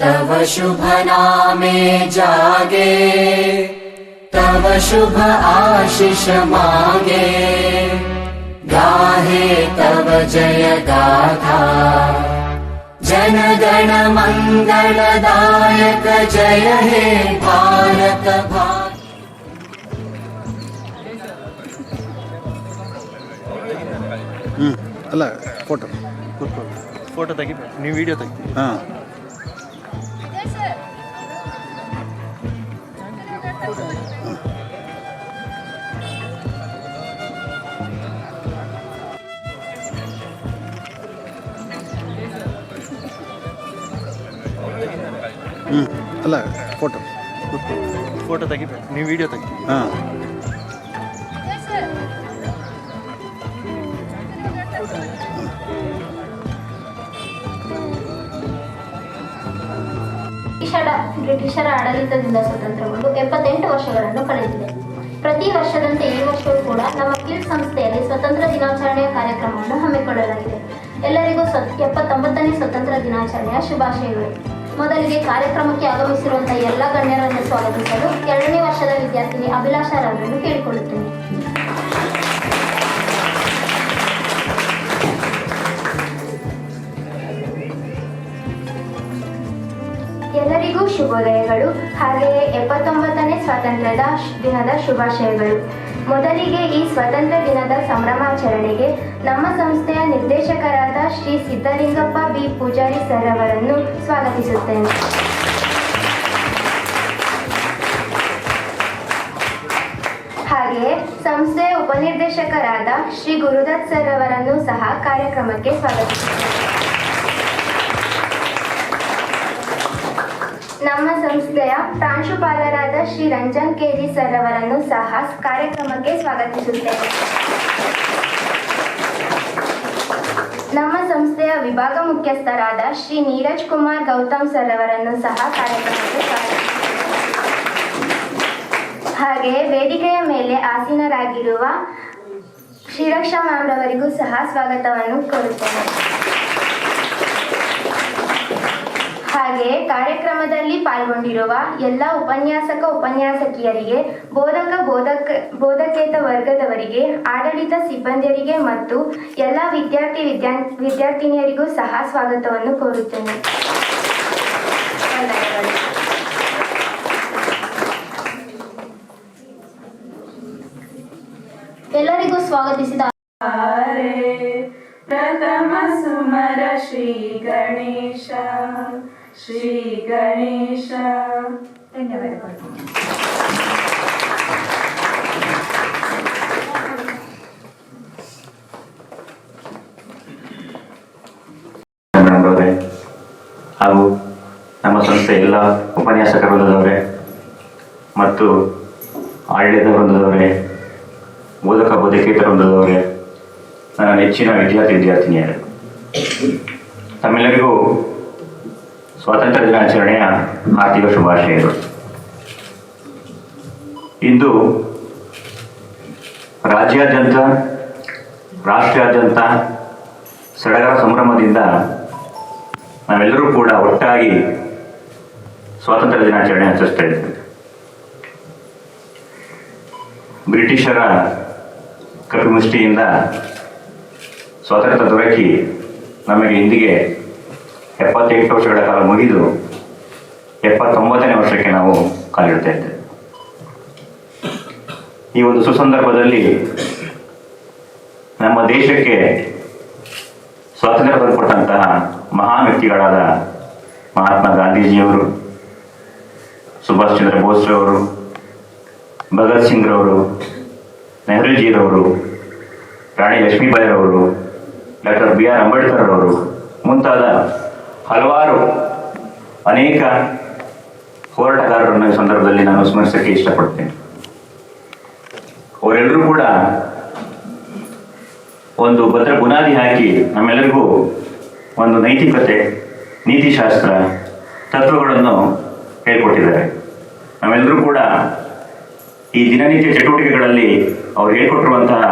तव शुभ नामे जागे, तव शुभ आशिष मागे। गाहे तव जय गाथा, जन गण मंगल मङ्गलदायक जय हे भारत भाग्य ಹ್ಞೂ ಅಲ್ಲ ಫೋಟೋ ಕೂತ್ಕೊಳ್ಳಿ ಫೋಟೋ ತೆಗಿಬೇಕು ನೀವು ವಿಡಿಯೋ ತೆಗಿತೀವಿ ಹಾಂ ಹ್ಞೂ ಅಲ್ಲ ಫೋಟೋ ಕೂತ್ಕೊಳ್ಳಿ ಫೋಟೋ ತೆಗಿಬೇಕು ನೀವು ವಿಡಿಯೋ ತೆಗಿತೀವಿ ಹಾಂ ಬ್ರಿಟಿಷರ ಆಡಳಿತದಿಂದ ಸ್ವತಂತ್ರಗೊಂಡು ಎಪ್ಪತ್ತೆಂಟು ವರ್ಷಗಳನ್ನು ಕಳೆದಿದೆ. ಪ್ರತಿ ವರ್ಷದಂತೆ ಈ ವರ್ಷವೂ ಕೂಡ ನಮ್ಮ ಕಿಲ್ ಸಂಸ್ಥೆಯಲ್ಲಿ ಸ್ವತಂತ್ರ ದಿನಾಚರಣೆಯ ಕಾರ್ಯಕ್ರಮವನ್ನು ಹಮ್ಮಿಕೊಳ್ಳಲಾಗಿದೆ. ಎಲ್ಲರಿಗೂ ಸ್ವ ಎಪ್ಪತ್ತೊಂಬತ್ತನೇ ಸ್ವತಂತ್ರ ದಿನಾಚರಣೆಯ ಶುಭಾಶಯಗಳು. ಮೊದಲಿಗೆ ಕಾರ್ಯಕ್ರಮಕ್ಕೆ ಆಗಮಿಸಿರುವಂತಹ ಎಲ್ಲ ಗಣ್ಯರನ್ನು ಸ್ವಾಗತಿಸಲು ಎರಡನೇ ವರ್ಷದ ವಿದ್ಯಾರ್ಥಿನಿ ಅಭಿಲಾಷ ರಾವ್ರನ್ನು ಕೇಳಿಕೊಳ್ಳುತ್ತೇನೆ. ಶುಭೋದಯಗಳು ಹಾಗೆಯೇ ಎಪ್ಪತ್ತೊಂಬತ್ತನೇ ಸ್ವಾತಂತ್ರ್ಯದ ದಿನದ ಶುಭಾಶಯಗಳು. ಮೊದಲಿಗೆ ಈ ಸ್ವಾತಂತ್ರ್ಯ ದಿನದ ಸಂಭ್ರಮಾಚರಣೆಗೆ ನಮ್ಮ ಸಂಸ್ಥೆಯ ನಿರ್ದೇಶಕರಾದ ಶ್ರೀ ಸಿದ್ದಲಿಂಗಪ್ಪ ಬಿ. ಪೂಜಾರಿ ಸರ್ ಅವರನ್ನು ಸ್ವಾಗತಿಸುತ್ತೇನೆ. ಹಾಗೆಯೇ ಸಂಸ್ಥೆಯ ಉಪನಿರ್ದೇಶಕರಾದ ಶ್ರೀ ಗುರುದತ್ ಸರ್ ಅವರನ್ನು ಸಹ ಕಾರ್ಯಕ್ರಮಕ್ಕೆ ಸ್ವಾಗತಿಸುತ್ತೇನೆ. ನಮ್ಮ ಸಂಸ್ಥೆಯ ಪ್ರಾಂಶುಪಾಲರಾದ ಶ್ರೀ ರಂಜನ್ ಕೆಜಿ ಸರ್ ಅವರನ್ನು ಸಹ ಕಾರ್ಯಕ್ರಮಕ್ಕೆ ಸ್ವಾಗತಿಸುತ್ತೇವೆ ನಮ್ಮ ಸಂಸ್ಥೆಯ ವಿಭಾಗ ಮುಖ್ಯಸ್ಥರಾದ ಶ್ರೀ ನೀರಜ್ ಕುಮಾರ್ ಗೌತಮ್ ಸರ್ ಅವರನ್ನು ಸಹ ಕಾರ್ಯಕ್ರಮಕ್ಕೆ ಹಾಗೆ ಹಾಗೆಯೇ ವೇದಿಕೆಯ ಮೇಲೆ ಆಸೀನರಾಗಿರುವ ಶ್ರೀರಕ್ಷಾ ಮ್ಯಾಮ್ರವರಿಗೂ ಸಹ ಸ್ವಾಗತವನ್ನು ಕೋರುತ್ತೇನೆ. ಹಾಗೆ ಕಾರ್ಯಕ್ರಮದಲ್ಲಿ ಪಾಲ್ಗೊಂಡಿರುವ ಎಲ್ಲ ಉಪನ್ಯಾಸಕ, ಉಪನ್ಯಾಸಕಿಯರಿಗೆ, ಬೋಧಕ ಬೋಧಕ ಬೋಧಕೇತ ವರ್ಗದವರಿಗೆ, ಆಡಳಿತ ಸಿಬ್ಬಂದಿಯರಿಗೆ ಮತ್ತು ಎಲ್ಲ ವಿದ್ಯಾರ್ಥಿ, ವಿದ್ಯಾ, ವಿದ್ಯಾರ್ಥಿನಿಯರಿಗೂ ಸಹ ಸ್ವಾಗತವನ್ನು ಕೋರುತ್ತೇನೆ. ಎಲ್ಲರಿಗೂ ಸ್ವಾಗತಿಸಿದ ಪ್ರಥಮ ಸುಮರ ಶ್ರೀ ಗಣೇಶ. ಶ್ರೀ ಗಣೇಶ. ಧನ್ಯವಾದಗಳು. ಹಾಗೂ ನಮ್ಮ ಸಂಸ್ಥೆ ಎಲ್ಲ ಉಪನ್ಯಾಸಕ ವೃಂದದವರೇ ಮತ್ತು ಆಡಳಿತ ವೃಂದದವರೇ, ಬೋಧಕ ಬೋಧಕೇತರ ವೃಂದದವರೇ, ನನ್ನ ನೆಚ್ಚಿನ ವಿದ್ಯಾರ್ಥಿ ವಿದ್ಯಾರ್ಥಿನಿಯರೇ, ತಮ್ಮೆಲ್ಲರಿಗೂ ಸ್ವಾತಂತ್ರ್ಯ ದಿನಾಚರಣೆಯ ಹಾರ್ದಿಕ ಶುಭಾಶಯಗಳು. ಇಂದು ರಾಜ್ಯಾದ್ಯಂತ, ರಾಷ್ಟ್ರಾದ್ಯಂತ ಸಡಗರ ಸಂಭ್ರಮದಿಂದ ನಾವೆಲ್ಲರೂ ಕೂಡ ಒಟ್ಟಾಗಿ ಸ್ವಾತಂತ್ರ್ಯ ದಿನಾಚರಣೆ ಆಚರಿಸ್ತಾ ಇದ್ದೇವೆ. ಬ್ರಿಟಿಷರ ಕಪಿಮುಷ್ಟಿಯಿಂದ ಸ್ವಾತಂತ್ರ್ಯ ದೊರಕಿ ನಮಗೆ ಇಂದಿಗೆ ಎಪ್ಪತ್ತೆಂಟು ವರ್ಷಗಳ ಕಾಲ ಮುಗಿದು ಎಪ್ಪತ್ತೊಂಬತ್ತನೇ ವರ್ಷಕ್ಕೆ ನಾವು ಕಾಲಿಡ್ತಾ ಇದ್ದೇವೆ. ಈ ಒಂದು ಸುಸಂದರ್ಭದಲ್ಲಿ ನಮ್ಮ ದೇಶಕ್ಕೆ ಸ್ವಾತಂತ್ರ್ಯ ತಂದುಕೊಟ್ಟಂತಹ ಮಹಾನ್ ವ್ಯಕ್ತಿಗಳಾದ ಮಹಾತ್ಮ ಗಾಂಧೀಜಿಯವರು ಸುಭಾಷ್ ಚಂದ್ರ ಬೋಸ್ರವರು, ಭಗತ್ ಸಿಂಗ್ ಸಿಂಗ್ರವರು, ನೆಹರೂಜಿರವರು, ರಾಣಿ ಲಕ್ಷ್ಮೀಬಾಯಿರವರು, ಡಾಕ್ಟರ್ ಬಿ ಆರ್ ಅಂಬೇಡ್ಕರ್ ಅವರು ಮುಂತಾದ ಹಲವಾರು ಅನೇಕ ಹೋರಾಟಗಾರರನ್ನ ಸಂದರ್ಭದಲ್ಲಿ ನಾನು ಸ್ಮರಿಸಕ್ಕೆ ಇಷ್ಟಪಡ್ತೇನೆ. ಅವರೆಲ್ಲರೂ ಕೂಡ ಒಂದು ಭದ್ರ ಬುನಾದಿ ಹಾಕಿ ನಮ್ಮೆಲ್ಲರಿಗೂ ಒಂದು ನೈತಿಕತೆ ನೀತಿಶಾಸ್ತ್ರ, ತತ್ವಗಳನ್ನು ಹೇಳ್ಕೊಟ್ಟಿದ್ದಾರೆ. ನಾವೆಲ್ಲರೂ ಕೂಡ ಈ ದಿನನಿತ್ಯ ಚಟುವಟಿಕೆಗಳಲ್ಲಿ ಅವ್ರು ಹೇಳ್ಕೊಟ್ಟಿರುವಂತಹ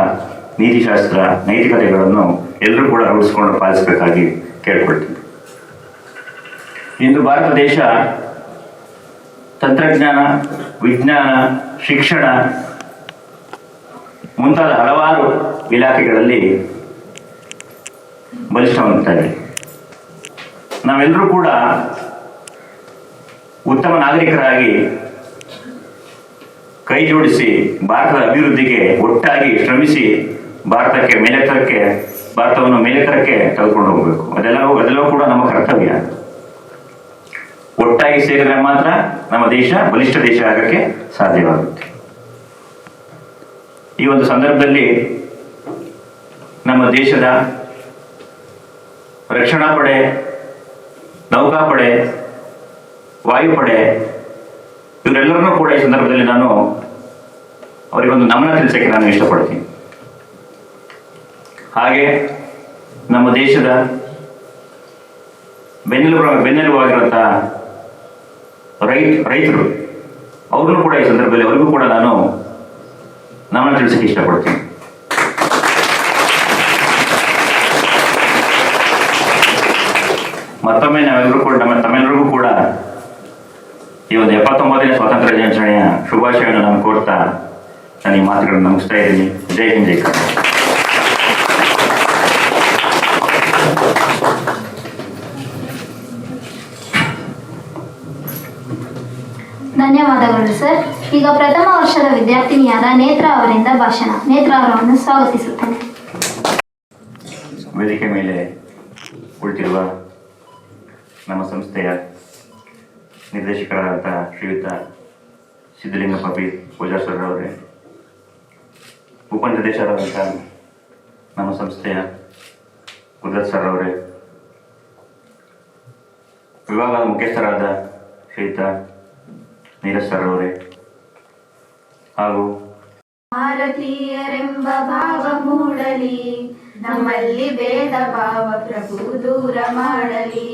ನೀತಿಶಾಸ್ತ್ರ, ನೈತಿಕತೆಗಳನ್ನು ಎಲ್ಲರೂ ಕೂಡ ರೂಢಿಸ್ಕೊಂಡು ಪಾಲಿಸಬೇಕಾಗಿ ಕೇಳ್ಕೊಳ್ತೀನಿ. ಇಂದು ಭಾರತ ದೇಶ ತಂತ್ರಜ್ಞಾನ, ವಿಜ್ಞಾನ, ಶಿಕ್ಷಣ ಮುಂತಾದ ಹಲವಾರು ಇಲಾಖೆಗಳಲ್ಲಿ ಬಲಿಷ್ಠವಾಗುತ್ತಾರೆ ನಾವೆಲ್ಲರೂ ಕೂಡ ಉತ್ತಮ ನಾಗರಿಕರಾಗಿ ಕೈ ಜೋಡಿಸಿ ಭಾರತದ ಅಭಿವೃದ್ಧಿಗೆ ಒಟ್ಟಾಗಿ ಶ್ರಮಿಸಿ ಭಾರತಕ್ಕೆ ಮೇಲೆತ್ತರಕ್ಕೆ, ಭಾರತವನ್ನು ಮೇಲೆತ್ತರಕ್ಕೆ ತೆಗೆದುಕೊಂಡು ಹೋಗಬೇಕು. ಅದೆಲ್ಲವೂ ಅದೆಲ್ಲವೂ ಕೂಡ ನಮ್ಮ ಕರ್ತವ್ಯ. ಒಟ್ಟಾಗಿ ಸೇರಿದ್ರೆ ಮಾತ್ರ ನಮ್ಮ ದೇಶ ಬಲಿಷ್ಠ ದೇಶ ಆಗಕ್ಕೆ ಸಾಧ್ಯವಾಗುತ್ತೆ. ಈ ಒಂದು ಸಂದರ್ಭದಲ್ಲಿ ನಮ್ಮ ದೇಶದ ರಕ್ಷಣಾ ಪಡೆ ನೌಕಾಪಡೆ ವಾಯುಪಡೆ ಇವರೆಲ್ಲರನ್ನೂ ಕೂಡ ಈ ಸಂದರ್ಭದಲ್ಲಿ ನಾನು ಅವರಿಗೊಂದು ನಮನ ತಿಳಿಸಕ್ಕೆ ನಾನು ಇಷ್ಟಪಡ್ತೀನಿ. ಹಾಗೆ ನಮ್ಮ ದೇಶದ ಬೆನ್ನೆಲುಬು ಬೆನ್ನೆಲುಬಾಗಿರುವಂತಹ ರೈತ, ರೈತರು. ಅವ್ರನ್ನೂ ಕೂಡ ಈ ಸಂದರ್ಭದಲ್ಲಿ ಅವರಿಗೂ ಕೂಡ ನಾನು ನಮನ ತಿಳಿಸಕ್ಕೆ ಇಷ್ಟಪಡ್ತೀನಿ. ಮತ್ತೊಮ್ಮೆ ನಾವೆಲ್ಲರೂ ಕೂಡ ನಮ್ಮ, ತಮ್ಮೆಲ್ಲರಿಗೂ ಕೂಡ ಈ ಒಂದು ಎಪ್ಪತ್ತೊಂಬತ್ತನೇ ಸ್ವಾತಂತ್ರ್ಯ ದಿನಾಚರಣೆಯ ಶುಭಾಶಯವನ್ನು ನಾನು ಕೋರ್ತಾ ನಾನು ಈ ಮಾತುಗಳನ್ನು ಮುಗಿಸ್ತಾ ಇದ್ದೀನಿ. ಜೈ ಹಿಂದ್, ಜೈ ಕರ್ನಾಟಕ. ಧನ್ಯವಾದಗಳು, ಸರ್. ಈಗ ಪ್ರಥಮ ವರ್ಷದ ವಿದ್ಯಾರ್ಥಿನಿಯಾದ ನೇತ್ರ ಅವರಿಂದ ಭಾಷಣ. ನೇತ್ರ ಅವರನ್ನು ಸ್ವಾಗತಿಸುತ್ತೇನೆ. ವೇದಿಕೆ ಮೇಲೆ ಕುಳಿತಿರುವ ನಮ್ಮ ಸಂಸ್ಥೆಯ ನಿರ್ದೇಶಕರಾದಂಥ ಶ್ರೀಯುತ ಸಿದ್ಧಲಿಂಗಪ್ಪ ಬಿ ಪೂಜಾರ್ ಸರ್ ಅವರೇ ಉಪನಿರ್ದೇಶಕರಾದಂಥ ನಮ್ಮ ಸಂಸ್ಥೆಯ ಕುದತ್ ಸರ್ ಅವರೇ ವಿಭಾಗದ ಮುಖ್ಯಸ್ಥರಾದ ಶ್ರೀಯುತ ನೀರಜ್ ಹಾಗೂ ಭಾರತೀಯರೆಂಬ ಭಾವ ಮೂಡಲಿ, ನಮ್ಮಲ್ಲಿ ಭೇದ ಭಾವ ಪ್ರಭು ದೂರ ಮಾಡಲಿ.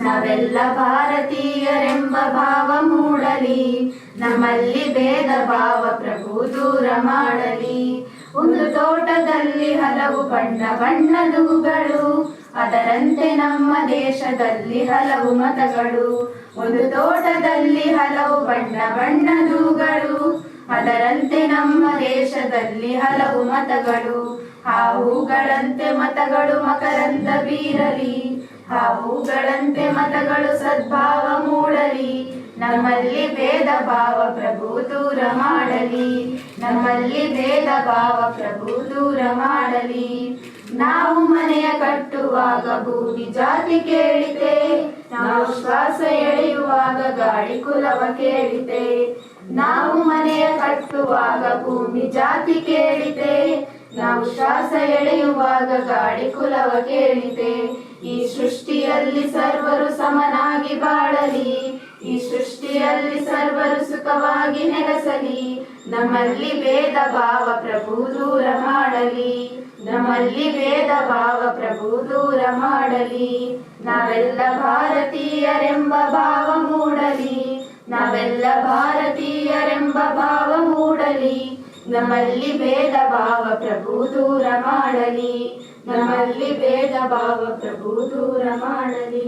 ನಾವೆಲ್ಲ ಭಾರತೀಯರೆಂಬ ಭಾವ ಮೂಡಲಿ, ನಮ್ಮಲ್ಲಿ ಭೇದ ಭಾವ ಪ್ರಭು ದೂರ ಮಾಡಲಿ. ಒಂದು ತೋಟದಲ್ಲಿ ಹಲವು ಬಣ್ಣ ಬಣ್ಣದ ಹೂಗಳು ಅದರಂತೆ ನಮ್ಮ ದೇಶದಲ್ಲಿ ಹಲವು ಮತಗಳು, ಒಂದು ತೋಟದಲ್ಲಿ ಹಲವು ಬಣ್ಣ ಬಣ್ಣದೂಗಳು ಅದರಂತೆ ನಮ್ಮ ದೇಶದಲ್ಲಿ ಹಲವು ಮತಗಳು, ಆ ಹೂಗಳಂತೆ ಮತಗಳು ಮಕರಂದ ಬೀರಲಿ, ಆ ಹೂಗಳಂತೆ ಮತಗಳು ಸದ್ಭಾವ ಮೂಡಲಿ, ನಮ್ಮಲ್ಲಿ ಭೇದ ಭಾವ ಪ್ರಭು ದೂರ ಮಾಡಲಿ, ನಮ್ಮಲ್ಲಿ ಭೇದ ಭಾವ ಪ್ರಭು ದೂರ ಮಾಡಲಿ. ನಾವು ಮನೆಯ ಕಟ್ಟುವಾಗ ಭೂಮಿ ಜಾತಿ ಕೇಳಿತೆ. ನಾವು ಶ್ವಾಸ ಎಳೆಯುವಾಗ ಗಾಳಿ ಕುಲವ ಕೇಳಿತೆ. ನಾವು ಮನೆಯ ಕಟ್ಟುವಾಗ ಭೂಮಿ ಜಾತಿ ಕೇಳಿತೆ. ನಾವು ಶ್ವಾಸ ಎಳೆಯುವಾಗ ಗಾಳಿ ಕುಲವ ಕೇಳಿತೆ. ಈ ಸೃಷ್ಟಿಯಲ್ಲಿ ಸರ್ವರು ಸಮನಾಗಿ ಬಾಳಲಿ, ಈ ಸೃಷ್ಟಿಯಲ್ಲಿ ಸರ್ವರು ಸುಖವಾಗಿ ನೆಲೆಸಲಿ, ನಮ್ಮಲ್ಲಿ ಭೇದ ಭಾವ ಪ್ರಭು ದೂರ ಮಾಡಲಿ, ನಮ್ಮಲ್ಲಿ ಭೇದ ಭಾವ ಪ್ರಭು ದೂರ ಮಾಡಲಿ. ನಾವೆಲ್ಲ ಭಾರತೀಯರೆಂಬ ಭಾವ ಮೂಡಲಿ, ನಾವೆಲ್ಲ ಭಾರತೀಯರೆಂಬ ಭಾವ ಮೂಡಲಿ, ನಮ್ಮಲ್ಲಿ ಭೇದ ಭಾವ ಪ್ರಭು ದೂರ ಮಾಡಲಿ. ನಮ್ಮಲ್ಲಿ ಭೇದ ಭಾವ ಪ್ರಭು ದೂರ ಮಾಡಲಿ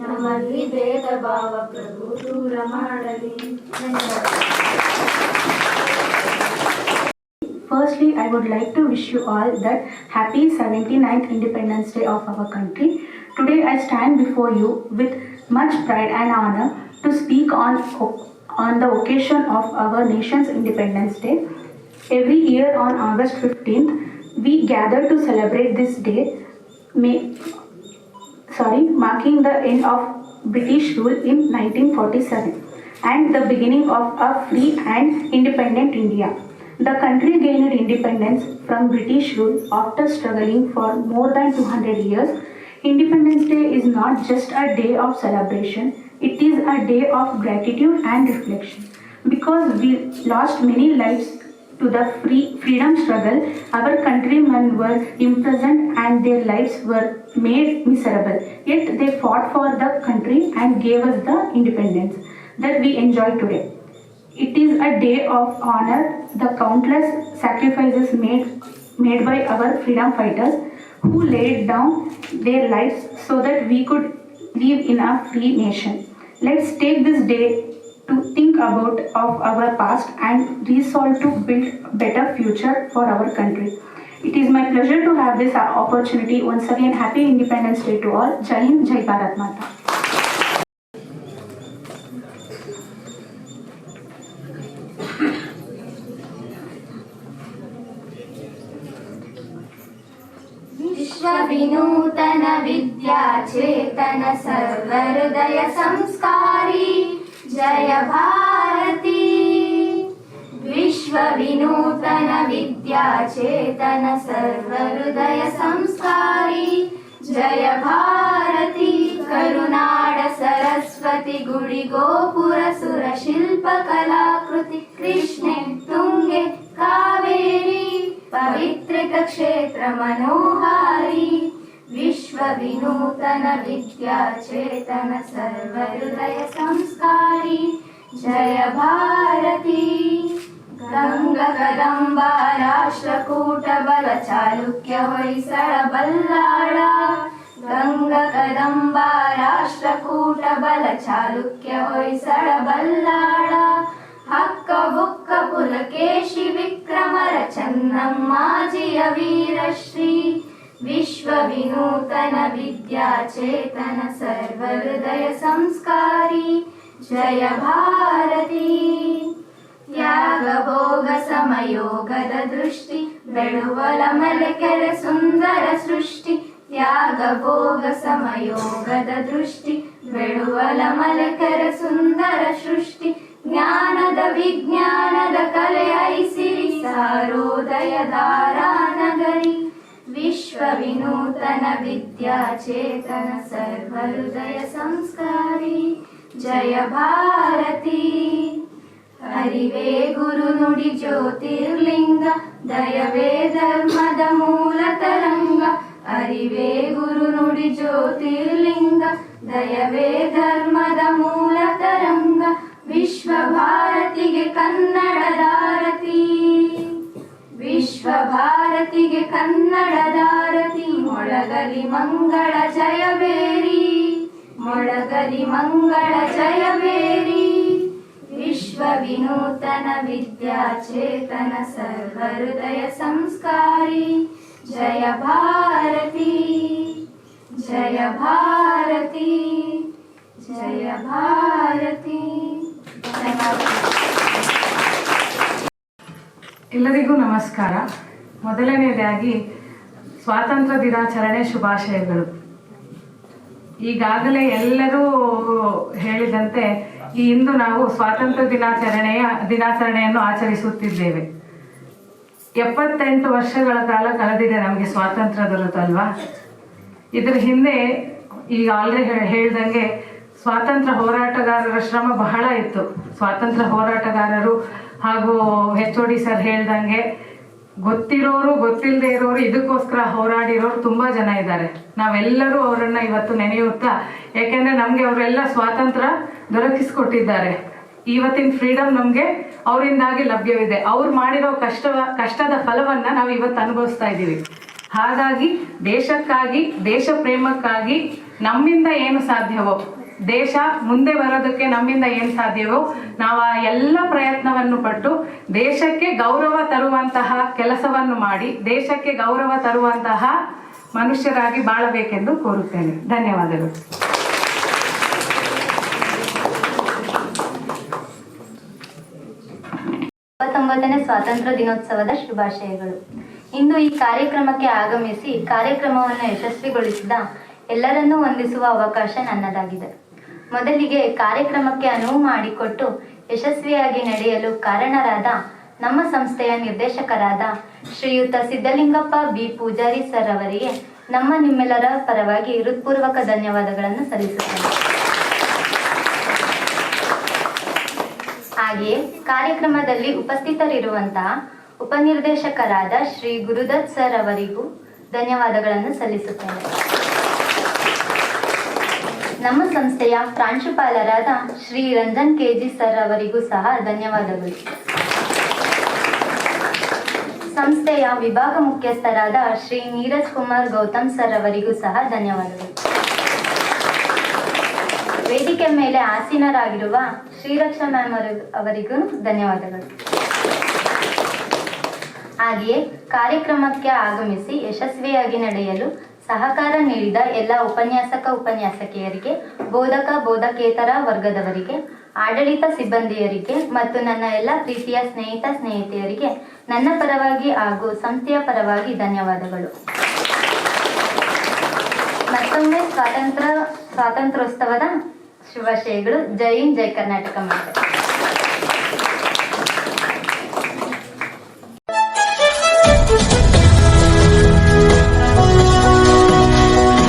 ನಮ್ಮಲ್ಲಿ ಭೇದ ಭಾವ ಪ್ರಭು ದೂರ ಮಾಡಲಿ Firstly, I would like to wish you all that happy 79th Independence Day of our country. Today, I stand before you with much pride and honor to speak on, on the occasion of our nation's Independence Day. Every year on August 15th, we gather to celebrate this day, may, sorry, marking the end of British rule in 1947 and the beginning of a free and independent India. The country gained independence from British rule after struggling for more than 200 years. Independence Day is not just a day of celebration, it is a day of gratitude and reflection. Because we lost many lives to the free freedom struggle, our countrymen were imprisoned and their lives were made miserable. Yet they fought for the country and gave us the independence that we enjoy today. It is a day of honor the countless sacrifices made, made by our freedom fighters. who laid down their lives so that we could live in a free nation. Let's take this day to think about of our past and resolve to build better future for our country. It is my pleasure to have this opportunity. Once again, happy Independence Day to all. Jai Hind, Jai Bharat Mata. विश्वविनूतन विद्याचेतन सर्वहृदय संस्कारी जय भारती। विश्वविनूतन विद्याचेतन सर्वहृदय संस्कारी जय भारती। करुनाड सरस्वती गुडि गोपुर सुर शिल्प कलाकृति कृष्णे तुङ्गे कावेरी। पवित्रिक विश्वविनूतन विद्याचेतन सर्वहृदय संस्कारी जय भारती गङ्गकदम्बा राष्ट्रकूटबलचालुक्य होयिसळबल्लाळ गङ्गकदम्बा राष्ट्रकूटबलचालुक्य होयिसळबल्लाळ हक्क बुक्क पुलकेशि विक्रमरचन्नम्माजिय वीरश्री ಚಾಲುಕ್ಯ विद्याचेतन सर्वहृदय संस्कारी जय भारती ವಿಕ್ರಮರ ಚೆನ್ನಮ್ಮಾಜಿಯ ವೀರಶ್ರೀ ವಿಶ್ವ ವಿನೂತನ ವಿದ್ಯಾ ಚೇತನ ಸರ್ವಹೃದಯ ಸಂಸ್ಕಾರಿ ಜಯ ಭಾರತಿ. ತ್ಯಾಗ ಭೋಗ ಸಮಯೋಗದ ದೃಷ್ಟಿ ಬೆಳುವಲ ಮಲೆಕೆರೆ ಸುಂದರ ಸೃಷ್ಟಿ ತ್ಯಾಗಭೋಗ ಸಮಯೋಗದ ದೃಷ್ಟಿ ಬೆಳುವಲ ಮಲೆಕೆರೆ ಸುಂದರ ಸೃಷ್ಟಿ ಜ್ಞಾನದ ವಿಜ್ಞಾನದ ಕಲೆ ಐಸಿರಿ ಸಾರೋದಯ ಧಾರಾನಗರಿ ವಿಶ್ವ ವಿನೂತನ ವಿದ್ಯಾ ಚೇತನ ಸರ್ವಹೃದಯ ಸಂಸ್ಕಾರಿ ಜಯ ಭಾರತಿ. ಅರಿವೇ ಗುರು ನುಡಿ ಜ್ಯೋತಿರ್ಲಿಂಗ, ದಯವೇ ಧರ್ಮದ ಮೂಲ ತರಂಗ. ಅರಿವೇ ಗುರು ನುಡಿ ಜ್ಯೋತಿರ್ಲಿಂಗ ಭಾರತಿಗೆ ಕನ್ನಡದಾರತಿ ಮೊಳಗಲಿ ಮಂಗಳ ಜಯಬೇರಿ ಮೊಳಗಲಿ ಮಂಗಳ ಜಯಬೇರಿ ವಿಶ್ವ ವಿನೂತನ ವಿದ್ಯಾ ಚೇತನ ಸರ್ವಹೃದಯ ಸಂಸ್ಕಾರಿ, ಜಯ ಭಾರತಿ ಜಯ ಭಾರತಿ ಜಯ ಭಾರತಿ. ಎಲ್ಲರಿಗೂ ನಮಸ್ಕಾರ. ಮೊದಲನೆಯದಾಗಿ ಸ್ವಾತಂತ್ರ್ಯ ದಿನಾಚರಣೆ ಶುಭಾಶಯಗಳು. ಈಗಾಗಲೇ ಎಲ್ಲರೂ ಹೇಳಿದಂತೆ ಈ ಇಂದು ನಾವು ಸ್ವಾತಂತ್ರ್ಯ ದಿನಾಚರಣೆಯ ದಿನಾಚರಣೆಯನ್ನು ಆಚರಿಸುತ್ತಿದ್ದೇವೆ. ಎಪ್ಪತ್ತೆಂಟು ವರ್ಷಗಳ ಕಾಲ ಕಳೆದಿದೆ ನಮಗೆ ಸ್ವಾತಂತ್ರ್ಯ ದೊರೆತಲ್ವಾ ಇದ್ರ ಹಿಂದೆ ಈಗ ಆಲ್ರೆಡಿ ಹೇಳ್ದಂಗೆ ಸ್ವಾತಂತ್ರ್ಯ ಹೋರಾಟಗಾರರ ಶ್ರಮ ಬಹಳ ಇತ್ತು. ಸ್ವಾತಂತ್ರ್ಯ ಹೋರಾಟಗಾರರು ಹಾಗೂ ಎಚ್ ಒ ಡಿ ಸರ್ ಹೇಳ್ದಂಗೆ ಗೊತ್ತಿರೋರು ಗೊತ್ತಿಲ್ಲದೆ ಇರೋರು, ಇದಕ್ಕೋಸ್ಕರ ಹೋರಾಡಿರೋರು ತುಂಬಾ ಜನ ಇದ್ದಾರೆ. ನಾವೆಲ್ಲರೂ ಅವರನ್ನ ಇವತ್ತು ನೆನೆಯುತ್ತಾ ಯಾಕೆಂದ್ರೆ ನಮ್ಗೆ ಅವರೆಲ್ಲ ಸ್ವಾತಂತ್ರ್ಯ ದೊರಕಿಸ್ಕೊಟ್ಟಿದ್ದಾರೆ. ಇವತ್ತಿನ ಫ್ರೀಡಮ್ ನಮ್ಗೆ ಅವರಿಂದಾಗಿ ಲಭ್ಯವಿದೆ. ಅವ್ರು ಮಾಡಿರೋ ಕಷ್ಟ, ಕಷ್ಟದ ಫಲವನ್ನ ನಾವು ಇವತ್ತು ಅನುಭವಿಸ್ತಾ ಇದ್ದೀವಿ. ಹಾಗಾಗಿ ದೇಶಕ್ಕಾಗಿ, ದೇಶ ಪ್ರೇಮಕ್ಕಾಗಿ ನಮ್ಮಿಂದ ಏನು ಸಾಧ್ಯವೋ ದೇಶ ಮುಂದೆ ಬರೋದಕ್ಕೆ ನಮ್ಮಿಂದ ಏನು ಸಾಧ್ಯವೋ ನಾವು ಆ ಎಲ್ಲ ಪ್ರಯತ್ನವನ್ನು ಪಟ್ಟು ದೇಶಕ್ಕೆ ಗೌರವ ತರುವಂತಹ ಕೆಲಸವನ್ನು ಮಾಡಿ ದೇಶಕ್ಕೆ ಗೌರವ ತರುವಂತಹ ಮನುಷ್ಯರಾಗಿ ಬಾಳಬೇಕೆಂದು ಕೋರುತ್ತೇನೆ. ಧನ್ಯವಾದಗಳು. ಇಪ್ಪತ್ತೊಂಬತ್ತನೇ ಸ್ವಾತಂತ್ರ್ಯ ದಿನೋತ್ಸವದ ಶುಭಾಶಯಗಳು. ಇಂದು ಈ ಕಾರ್ಯಕ್ರಮಕ್ಕೆ ಆಗಮಿಸಿ ಕಾರ್ಯಕ್ರಮವನ್ನು ಯಶಸ್ವಿಗೊಳಿಸಿದ ಎಲ್ಲರನ್ನೂ ವಂದಿಸುವ ಅವಕಾಶ ನನ್ನದಾಗಿದೆ. ಮೊದಲಿಗೆ ಕಾರ್ಯಕ್ರಮಕ್ಕೆ ಅನುವು ಮಾಡಿಕೊಟ್ಟು ಯಶಸ್ವಿಯಾಗಿ ನಡೆಯಲು ಕಾರಣರಾದ ನಮ್ಮ ಸಂಸ್ಥೆಯ ನಿರ್ದೇಶಕರಾದ ಶ್ರೀಯುತ ಸಿದ್ದಲಿಂಗಪ್ಪ ಬಿ ಪೂಜಾರಿ ಸರ್ ಅವರಿಗೆ ನಮ್ಮ ನಿಮ್ಮೆಲ್ಲರ ಪರವಾಗಿ ಹೃತ್ಪೂರ್ವಕ ಧನ್ಯವಾದಗಳನ್ನು ಸಲ್ಲಿಸುತ್ತೇನೆ. ಹಾಗೆಯೇ ಕಾರ್ಯಕ್ರಮದಲ್ಲಿ ಉಪಸ್ಥಿತರಿರುವಂತಹ ಉಪನಿರ್ದೇಶಕರಾದ ಶ್ರೀ ಗುರುದತ್ ಸರ್ ಅವರಿಗೂ ಧನ್ಯವಾದಗಳನ್ನು ಸಲ್ಲಿಸುತ್ತೇನೆ. ನಮ್ಮ ಸಂಸ್ಥೆಯ ಪ್ರಾಂಶುಪಾಲರಾದ ಶ್ರೀ ರಂಜನ್ ಕೆಜಿ ಸರ್ ಅವರಿಗೂ ಸಹ ಧನ್ಯವಾದಗಳು. ಸಂಸ್ಥೆಯ ವಿಭಾಗ ಮುಖ್ಯಸ್ಥರಾದ ಶ್ರೀ ನೀರಜ್ ಕುಮಾರ್ ಗೌತಮ್ ಸರ್ ಅವರಿಗೂ ಸಹ ಧನ್ಯವಾದಗಳು. ವೇದಿಕೆ ಮೇಲೆ ಆಸೀನರಾಗಿರುವ ಶ್ರೀರಕ್ಷಾ ಮ್ಯಾಮ್ ಅವರಿಗೂ ಧನ್ಯವಾದಗಳು. ಹಾಗೆಯೇ ಕಾರ್ಯಕ್ರಮಕ್ಕೆ ಆಗಮಿಸಿ ಯಶಸ್ವಿಯಾಗಿ ನಡೆಯಲು ಸಹಕಾರ ನೀಡಿದ ಎಲ್ಲ ಉಪನ್ಯಾಸಕ ಉಪನ್ಯಾಸಕಿಯರಿಗೆ, ಬೋಧಕ, ಬೋಧಕೇತರ ವರ್ಗದವರಿಗೆ, ಆಡಳಿತ ಸಿಬ್ಬಂದಿಯರಿಗೆ ಮತ್ತು ನನ್ನ ಎಲ್ಲ ಪ್ರೀತಿಯ ಸ್ನೇಹಿತ ಸ್ನೇಹಿತೆಯರಿಗೆ ನನ್ನ ಪರವಾಗಿ ಹಾಗೂ ಸಂಸ್ಥೆಯ ಪರವಾಗಿ ಧನ್ಯವಾದಗಳು. ಮತ್ತೊಮ್ಮೆ ಸ್ವಾತಂತ್ರ್ಯ, ಸ್ವಾತಂತ್ರ್ಯೋತ್ಸವದ ಶುಭಾಶಯಗಳು. ಜೈ ಹಿಂದ್, ಜೈ ಕರ್ನಾಟಕ ಮಾತೆ.